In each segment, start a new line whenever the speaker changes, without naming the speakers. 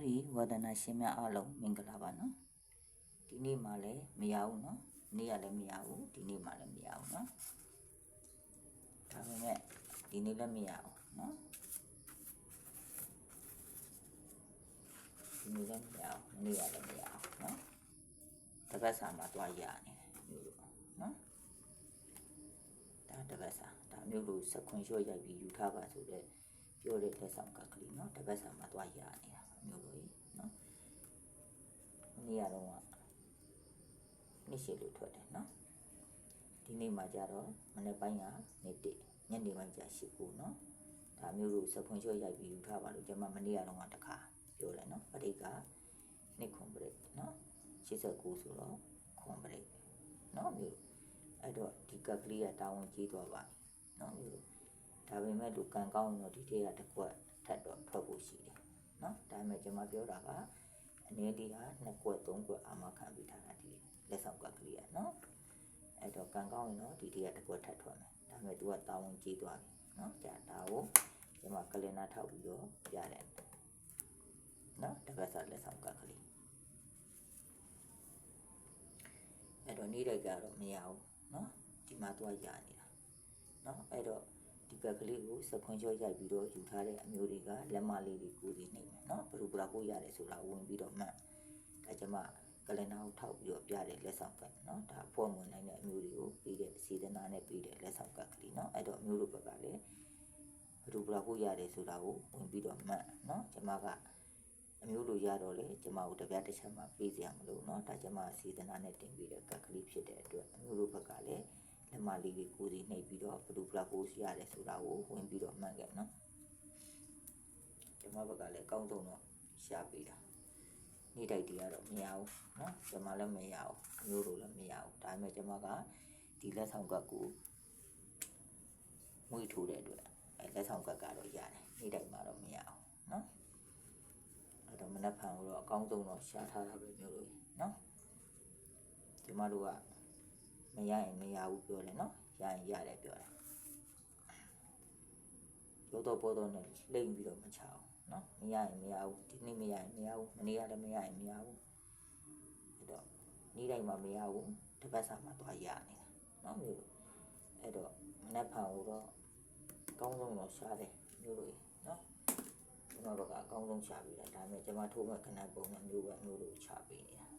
မျိုးဒီဝါဒနာရှင်များအားလုံးမင်္ဂလာပါနော်ဒီနေ့မှလည်းမရဘူးနော်နေ့ကလည်းမရဘူးဒီနေ့မှလည်းမရဘူးနော်ဒါပေမဲ့ဒီနေ့လည်းမရဘူးနော်ဒီနေ့လည်းမရဘူးနေ့ကလည်းမရဘူးနော်တပတ်စာမှာတွားရနေတယ်မျိုးလို့နော်ဒါတပတ်စာဒါမျိုးလို့စခွန်လျှော့ရိုက်ပြီးယူထားပါဆိုတော့ပြောတဲ့လက်ဆောင်ကကလေးနော်တပတ်စာမှာတွားရနေတာ မျိုးလို့နော်နေ့ကတော့နေ့ရှိလို့ထွက်တယ်နော်ဒီနေ့မှကြတော့မနေ့ပိုင်းကနေ့တစ်ညနေပိုင်းကျရှိဖို့နော်ဒါမျိုးလို့စခွန်လျှော့ရိုက်ပြီးယူထားပါလို့ကျွန်မမနေ့ကတော့တခါပြောတယ်နော်ပရိကနှစ်ခွန်ပရိနော်89ဆိုတော့ခွန်ပရိနော်မျိုးအဲ့တော့ဒီကက်ကလေးကတာဝန်ကြီးသွားပါပြီနော်မျိုးဒါပေမဲ့လူကံကောင်းရင်တော့ဒီထက်ကတစ်ခွက်ထပ်တော့ထွက်ဖို့ရှိတယ် နော်ဒါပေမဲ့ကျွန်မပြောတာကအနေလေးဟာနှစ်ခွက်သုံးခွက်အာမခံပြီးထားတာဒီလက်ဆောင်ကက်ကလေးကနော်အဲ့တော့ကံကောင်းရင်တော့ဒီထက်ကတစ်ခွက်ထပ်ထွက်မယ်ဒါပေမဲ့ तू ကတာဝန်ကြီးသွားပြီနော်ကြာဒါကိုကျွန်မကလင်နာထောက်ပြီးတော့ပြရတယ်နော်တစ်ပတ်စာလက်ဆောင်ကက်ကလေးအဲ့တော့နေ့တိုင်းကတော့မရဘူးနော်ဒီမှာ तू ကရနေတာနော်အဲ့တော့ ဒီကက်ကလေးကိုစခွန်ချောရိုက်ပြီးတော့ယူထားတဲ့အမျိုးတွေကလက်မလေးတွေကိုစီနေမယ်နော်ဘယ်လိုဘယ်လောက်ကိုရတယ်ဆိုတာဝင်ပြီးတော့မှတ်ဒါကျမကလင်နာကိုထောက်ပြီးတော့ပြတဲ့လက်ဆောင်ကတ်နော်ဒါဖော်မွန်နိုင်တဲ့အမျိုးတွေကိုပြီးတဲ့စေတနာနဲ့ပြီးတဲ့လက်ဆောင်ကတ်ကလေးနော်အဲ့တော့အမျိုးတို့ဘက်ကလည်းဘယ်လိုဘယ်လောက်ကိုရတယ်ဆိုတာကိုဝင်ပြီးတော့မှတ်နော်ကျမကအမျိုးလိုရတော့လေကျမတို့တပြားတစ်ချက်မှပေးစရာမလိုเนาะဒါကျမစေတနာနဲ့တင်ပြီးတဲ့ကတ်ကလေးဖြစ်တဲ့အတွက်အမျိုးတို့ဘက်ကလည်း မြမလေးလေးကိုစီနှိပ်ပြီးတော့ဘလူးဘလောက်ကိုစီရတယ်ဆိုတာကိုဝင်ပြီးတော့မှတ်ခဲ့နော်ကျမဘက်ကလည်းကောင်းဆုံးတော့ရှာပေးတာနေတိုက်တွေကတော့မရဘူးနော်ကျမလည်းမရဘူးအမျိုးတို့လည်းမရဘူးဒါပေမဲ့ကျမကဒီလက်ဆောင်ကတ်ကိုငွေထိုးတဲ့အတွက်အဲလက်ဆောင်ကတ်ကတော့ရတယ်နေတိုက်မှာတော့မရဘူးနော်အဲ့တော့မနက်ဖြန်တော့အကောင်းဆုံးတော့ရှာထားတာပဲမျိုးလို့နော်ကျမတို့က မရရင်မရဘူးပြောတယ်နော်ရရင်ရတယ်ပြောတာရိုးတော့ပေါ်တော့နဲ့လိမ့်ပြီးတော့မချအောင်နော်မရရင်မရဘူးဒီနေ့မရရင်မရဘူးမနေ့ကလည်းမရရင်မရဘူးအဲ့တော့နေ့တိုင်းမှာမရဘူးတပတ်စာမှာသွားရနေတာနော်မျိုးအဲ့တော့မနေ့ဖန်တော့ကောင်းဆုံးတော့ရှားတယ်မျိုးလို့နော်ကျွန်တော်ကအကောင်းဆုံးရှားပြီးတာဒါပေမဲ့ကျွန်မထိုးမဲ့ခဏပုံမှန်မျိုးပဲမျိုးလို့ချပေးနေတာ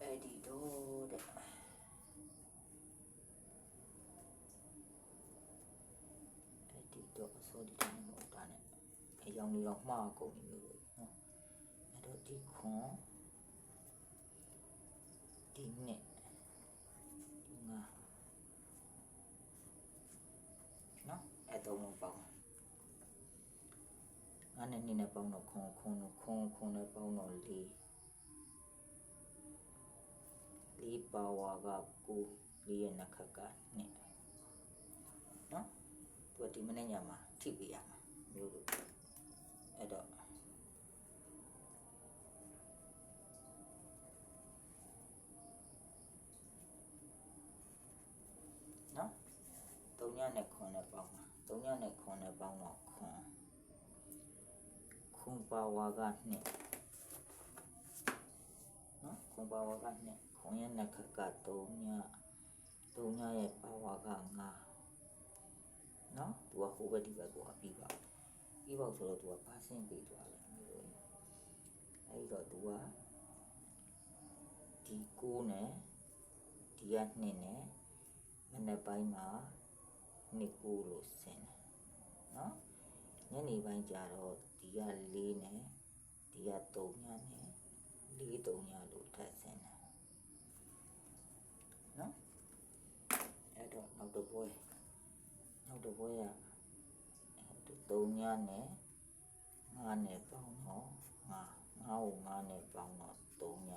အဲ့ဒီတော့တဲ့အဲ့ဒီတော့အစိုးဒီတိုင်းမဟုတ်တာနဲ့အယောင်လေးတော့မှားကုန်ပြီမျိုးလို့နော်အဲ့တော့ဒီခွန်ဒီနှစ်ဒီငါနော်အဲသုံးလုံးပေါင်းငါနဲ့နေနဲ့ပေါင်းတော့ခွန်ခွန်တော့ခွန်ခွန်နဲ့ပေါင်းတော့လေး လေးပါဝါကကိုလေးရဲ့နှက်ခတ်ကနှစ်နော်သူကဒီမနေ့ညမှာထိပေးရမှာမျိုးလို့အဲ့တော့နော်3ညနဲ့ခွန်နဲ့ပေါင်းပါ3ညနဲ့ခွန်နဲ့ပေါင်းတော့ခွန်ခွန်ပါဝါကနှစ်နော်ခွန်ပါဝါကနှစ် ခွန်ရဲ့နှက်ခတ်က3ည3ညရဲ့ပါဝါက9နော်သူကဟိုဘက်ဒီဘက်ကိုအပြီးပါပြီးပါဆိုတော့သူကပါဆင်းပေးသွားတယ်မျိုးလို့အဲ့တော့သူကဒီ9နဲ့ဒီက2နဲ့မနေ့ပိုင်းမှာနှစ်ကိုလို့ဆင်းတယ်နော်ညနေပိုင်းကျတော့ဒီက၄နဲ့ဒီက3ညနဲ့၄3ညလို့ထပ်ဆင်းတယ်နော်အဲ့ တော့နောက်တစ်ပွဲနောက်တစ်ပွဲက3ညနဲ့9နဲ့ပေါင်းတော့9 9ကို9နဲ့ပေါင်းတော့3ည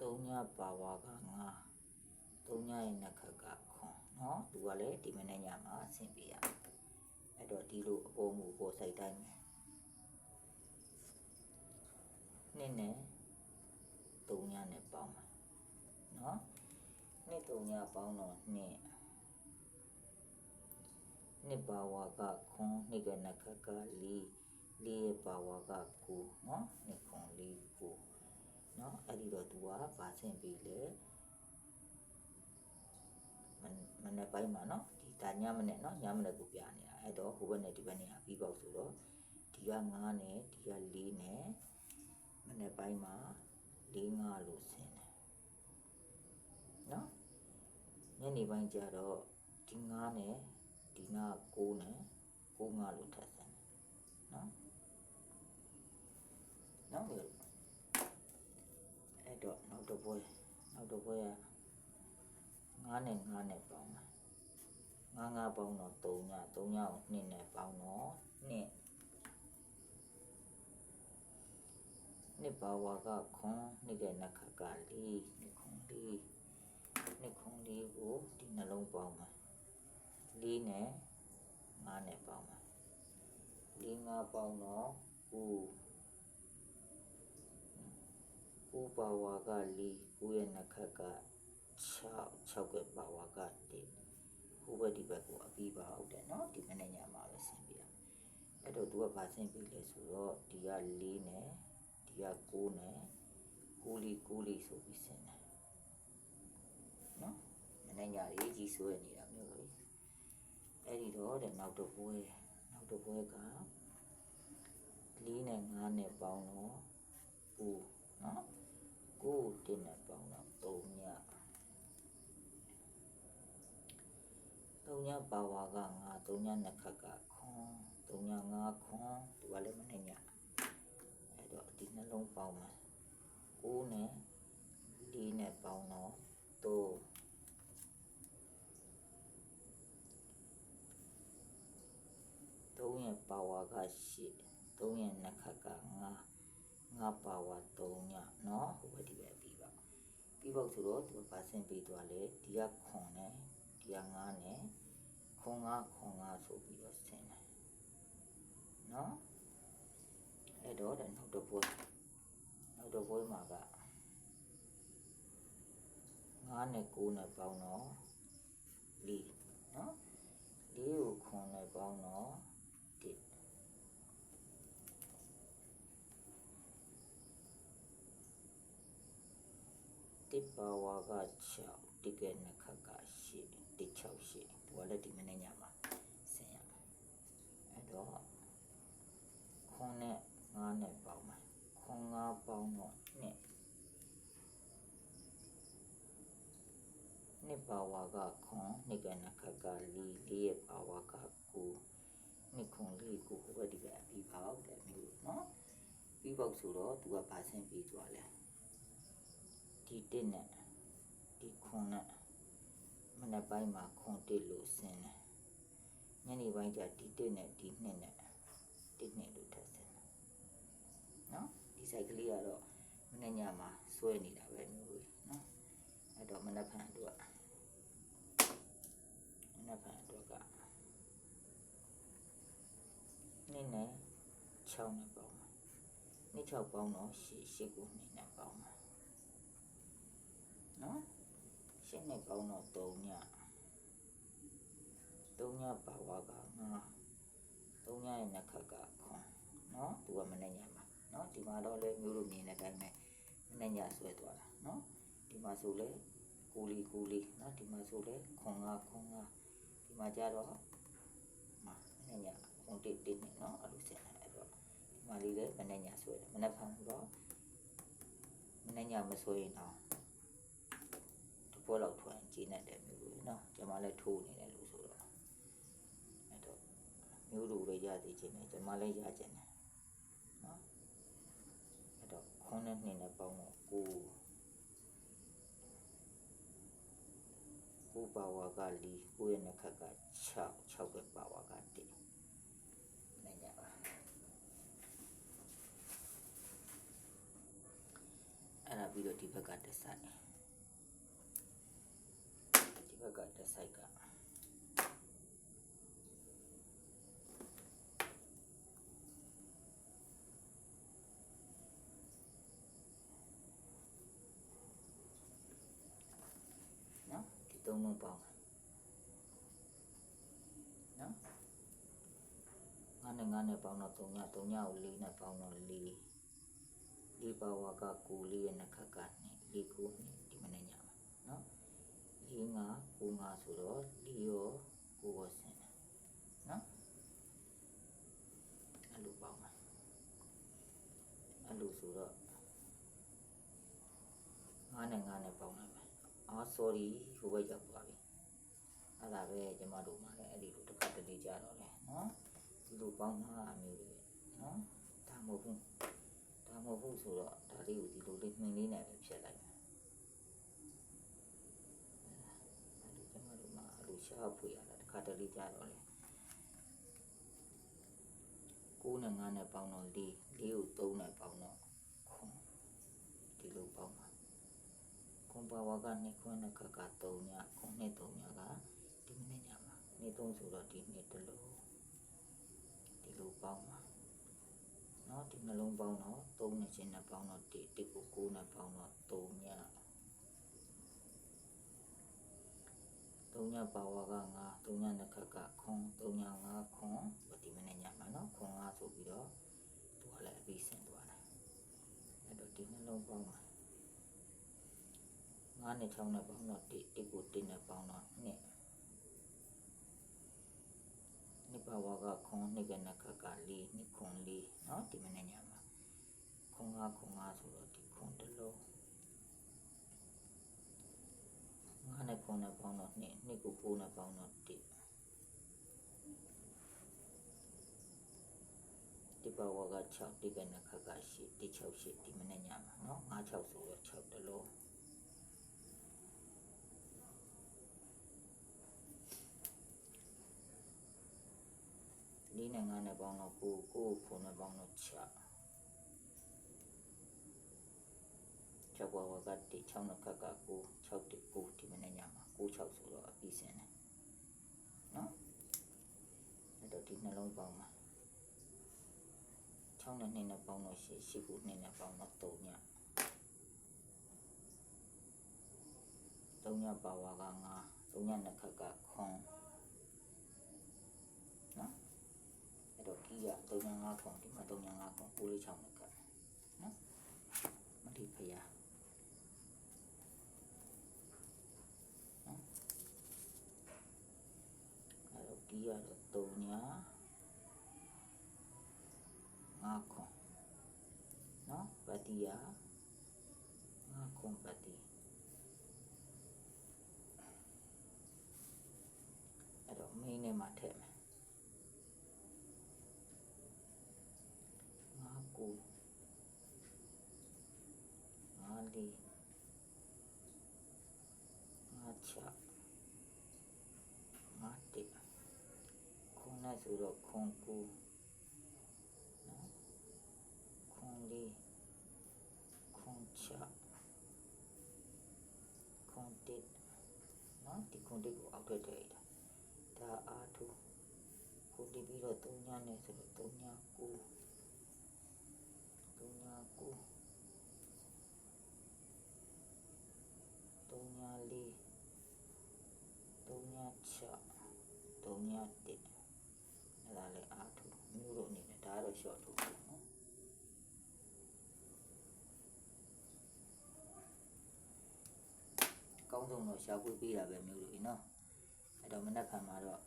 3ညပါဝါက9 3ညရဲ့နှက်ခတ်ကခွန်နော်သူကလည်းဒီမနေ့ညမှာဆင်ပြရအဲ့တော့ဒီလိုအပေါ်မူပေါ်စိုက်တိုင်းမယ်နှစ်နဲ့ ၃ညပေါင်းတော်နှင့်နှစ်ပါဝါကခွန်နှစ်ကနခကလေးလေးပါဝါကကိုနော်နှစ်ခွန်လေးကိုနော်အဲ့ဒီတော့သူကဗာဆင်ပြီးလေမမနေ့ပိုင်းမှာနော်ဒီဒါညမနေ့နော်ညမနေ့ကိုပြနေတာအဲ့တော့ဟိုဘက်နဲ့ဒီဘက်နဲ့အပြီးပေါက်ဆိုတော့ဒီက9နဲ့ဒီက4နဲ့မနေ့ပိုင်းမှာ4 5လို့ဆင် ညနေပိုင်းကျတော့ဒီ9နဲ့ဒီ9 9နဲ့9 9လို့ထပ်ဆန်းနော်နောက်ပြီးအဲ့တော့နောက်တော့ပွဲနောက်တော့ပွဲက9နဲ့9နဲ့ပေါင်းတာ9 9ပေါင်းတော့3ည3ညကို2နဲ့ပေါင်းတော့2နှစ်ပါဝါကခွန်နှစ်ကနခကလေးခွန်လေး နှစ်ခွန်လေးကိုဒီနှလုံးပေါင်းမှာလေးနဲ့ငါးနဲ့ပေါင်းမှာလေးငါးပေါင်းတော့ဦးဦးပါဝါကလေးဦးရဲ့နခက6 6ကပါဝါက1ဟိုဘက်ဒီဘက်ကိုအပြီးပါဟုတ်တယ်နော်ဒီမနေ့ညမှာပဲဆင်ပြရမယ်အဲ့တော့သူကဗာဆင်ပြီးလဲဆိုတော့ဒီက4နဲ့ဒီက9နဲ့9လီ9လီဆိုပြီးဆင်တယ်နော်မ နေ့ညရေးကြီးဆွဲနေတာမျိုးလေအဲ့ဒီတော့တဲ့နောက်တစ်ပွဲနောက်တစ်ပွဲက4နဲ့5နဲ့ပေါင်းတော့ဦးနော်ကိုတင်းနဲ့ပေါင်းတော့3ည3ညပါဝါက9 3ညနှစ်ခက်ကခွန်3ည5ခွန်ဒီကလည်းမနေ့ညအဲ့တော့ဒီနှလုံးပေါင်းမှာ9နဲ့4နဲ့ပေါင်းတော့3 3 ရဲ့ပါဝါက၈၃ရဲ့နှစ်ခါက9 9ပါဝါ3ညနော်ဟိုဘက်ဒီဘက်ပြီးပါပြီးပေါက်ဆိုတော့ဒီပါဆင်ပေးသွားလေဒီက9နဲ့ဒီက9နဲ့ခွန်9ခွန်9ဆိုပြီးတော့ဆင်တယ်နော်အဲ့တော့တဲ့နောက်တစ်ပွဲနောက်တစ်ပွဲမှာက9နဲ့9နဲ့ပေါင်းတော့4 တစ်ပါဝါက6တိကဲနှစ်ခါက8တစ်6 8ဒီကလည်းဒီမနေ့ညမှာဆင်ရမယ်အဲ့တော့ခွန်နဲ့9နဲ့ပေါင်းမယ်ခွန်9ပေါင်းတော့2နှစ်ပါဝါကခွန်နှစ်ကဲနှစ်ခါက4 4ရဲ့ပါဝါက9နှစ်ခွန်လေးကိုဟိုဘက်ဒီဘက်အပြီးပေါက်တယ်မျိုးနော်ပြီးပေါက်ဆိုတော့သူကဗာဆင်ပြီးသွားလဲ ဒီတစ်နဲ့ဒီခွန်နဲ့မနေ့ပိုင်းမှာခွန်တစ်လို့ဆင်းတယ်ညနေပိုင်းကျဒီတစ်နဲ့ဒီနှစ်နဲ့တစ်နှစ်လို့ထပ်ဆင်းတယ်နော်ဒီဆိုင်ကလေးကတော့မနေ့ညမှာဆွဲနေတာပဲမျိုးလေးနော်အဲ့တော့မနေ့ဖန်တို့ကမနေ့ဖန်တို့ကနှစ်နဲ့6နဲ့ပေါင်းမှာနှစ်6ပေါင်းတော့8 8ကိုနှစ်နဲ့ပေါင်းမှာနော် ရှင်းနဲ့ပေါင်းတော့3ည3ညပါဝါကငါ3ညရဲ့နှစ်ခက်ကခွန်နော်သူကမနေ့ညမှာနော်ဒီမှာတော့လေမျိုးလိုမြင်တဲ့အတိုင်းပဲမနေ့ညဆွဲသွားတာနော်ဒီမှာဆိုလေကိုလီကိုလီနော်ဒီမှာဆိုလေခွန်ငါခွန်ငါဒီမှာကြတော့မမနေ့ညခွန်တိတိနဲ့နော်အဲ့လိုဆက်အဲ့တော့ဒီမှာလေးလေမနေ့ညဆွဲတယ်မနေ့ဖန်တော့မနေ့ညမဆွဲရင်တော့ ပွဲလောက်ထွန်းကျင်းတဲ့မျိုးတွေနော်ကျွန်မလည်းထိုးနေတယ်လို့ဆိုတော့အဲ့တော့မျိုးတို့လည်းရသေးခြင်းနဲ့ကျွန်မလည်းရခြင်းနဲ့နော်အဲ့တော့ခွန်းနဲ့နှင်းနဲ့ပေါင်းတော့ကိုကိုပါဝါကလီကိုရဲ့နှစ်ခက်က6 6ကပါဝါက1နိုင်ကြပါအဲ့ဒါပြီးတော့ဒီဘက်ကတစ်ဆိုင်ဘ က်က တစ်ဆိုင်ကနော်သုံးလုံးပေါင်းနော်ငါနဲ့ငါနဲ့ပေါင်းတော့3ည3ညကို4နဲ့ပေါင်းတော့4ဒီပါဝါက9လေးရဲ့နှစ်ခါကနဲ့4 9နဲ့ဒီမနေ့ညမှာနော် 4 5 9 5ဆိုတော့4ရော9ရောဆင်းတယ်နော်အဲ့လိုပေါင်းမှာအဲ့လိုဆိုတော့ငါနဲ့ငါနဲ့ပေါင်းလိုက်မယ်အာ sorry ဟိုဘက်ရောက်သွားပြီအဲ့ဒါပဲကျမတို့မှလည်းအဲ့ဒီလိုတစ်ခါတလေကြတော့လေနော်ဒီလိုပေါင်းတာအမျိုးတွေနော်ဒါမဟုတ်ဘူးဒါမဟုတ်ဘူးဆိုတော့ဒါလေးကိုဒီလိုလေးနှင်းလေးနဲ့ပဲဖြတ်လိုက်မယ်အဲ့ဒီကျမတို့မှအဲ့လို ရှားဖွေရတာတစ်ခါတလေကြတော့လေ9နဲ့9နဲ့ပေါင်းတော့4 4ကို3နဲ့ပေါင်းတော့ခွန်ဒီလိုပေါင်းပါ ခွန်ပါဝါကနှစ်ခွန်းနှစ်ခါက3ညခွန်နှစ်3ညကဒီမနေ့ညမှာနေ့3ဆိုတော့ဒီနေ့တစ်လုံးဒီလိုပေါင်းပါเนาะဒီနှလုံးပေါင်းတော့3နဲ့ချင်းနဲ့ပေါင်းတော့1 1ကို9နဲ့ပေါင်းတော့3 3ညပါဝါက9 3ညနှစ်ခါကခွန်3ည5ခွန်ဒီမနေ့ညမှာเนาะခွန်5ဆိုပြီးတော့သူကလည်းအပြီးဆင်းသွားတယ်အဲ့တော့ဒီနှလုံးပေါင်းပါ ငါးနဲ့6နဲ့ပေါင်းတော့1 1ကို1နဲ့ပေါင်းတော့2နိပါဝါကခွန်နှစ်ကနခက4နှစ်ခွန်4เนาะဒီမနေ့ညမှာခွန်5ခွန်5ဆိုတော့ဒီ 3နဲ့ပေါင်းတော့2 2ကို4နဲ့ပေါင်းတော့1ဒီပါဝါက6ဒီကနခက8ဒီ6 8ဒီမနေ့ညမှာเนาะ9 6ဆိုတော့6တလုံးဒီနဲ့9နဲ့ပေါင်းတော့9 9 9နဲ့ပေါင်းတော့6ချက်ပေါ်ကတိ6နှစ်ခက်ကကို6တိကိုဒီမနေ့ညမှာ 6ဆိုတော့အပြီးစင်တယ်နော်အဲ့တော့ဒီနှလုံးပေါင်းမှာ6နဲ့2နဲ့ပေါင်းတော့8 8ကို2နဲ့ပေါင်းတော့3ည3ညပါဝါက9 3ညနှစ်ခက်ကခွန်နော်အဲ့တော့ကြီးက305ခုဒီမှာ305ခုပိုးလေး6နဲ့ကပ်နော်မတိဖယားနော်အဲ့တော့ကြီးကတော့3ညာ5ခု နော်ပတိယာ5ခုပတိအဲ့တော့မင်းနဲ့မှာထည့်မယ်ငါးကိုငါးလေးငါးချငါးတစ်ခုနဲ့ဆိုတော့ခွန်ကိုနော်ခွန်လေးခွန်ချခွန် တစ်နော်ဒီခွန်တစ်ကိုအောက်ထည့်ထည့်လိုက်တာဒါအားထူကိုတီးပြီးတော့3ညနဲ့ဆိုတော့3ည9တုံညာကိုတုံညာလေးတုံညာချတုံညာတစ်အဲ့ဒါလည်းအားထုတ်မျိုးတို့အနေနဲ့ဒါကတော့ short ထု တ်ပါနော်ကောင်းဆုံးတော့ရှာဖွေပေးတာပဲမျိုးတို့ကြီးနော်အဲ့တော့မနက်ဖြန်မှာတော့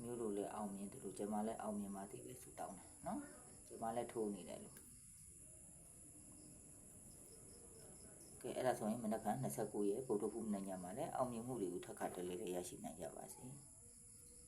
မျိုးတို့လည်းအောင်မြင်တယ်လို့ကျွန်မလည်းအောင်မြင်ပါသေးပဲဆူတောင်းတယ်နော်ကျွန်မလည်းထိုးနေတယ်လို့ကဲအဲ့ဒါဆိုရင်မနက်ဖြန်29ရက်ဗုဒ္ဓဘုမနေ့ညမှာလည်းအောင်မြင်မှုတွေကိုထပ်ခါတလဲလဲရရှိနိုင်ကြပါစေ။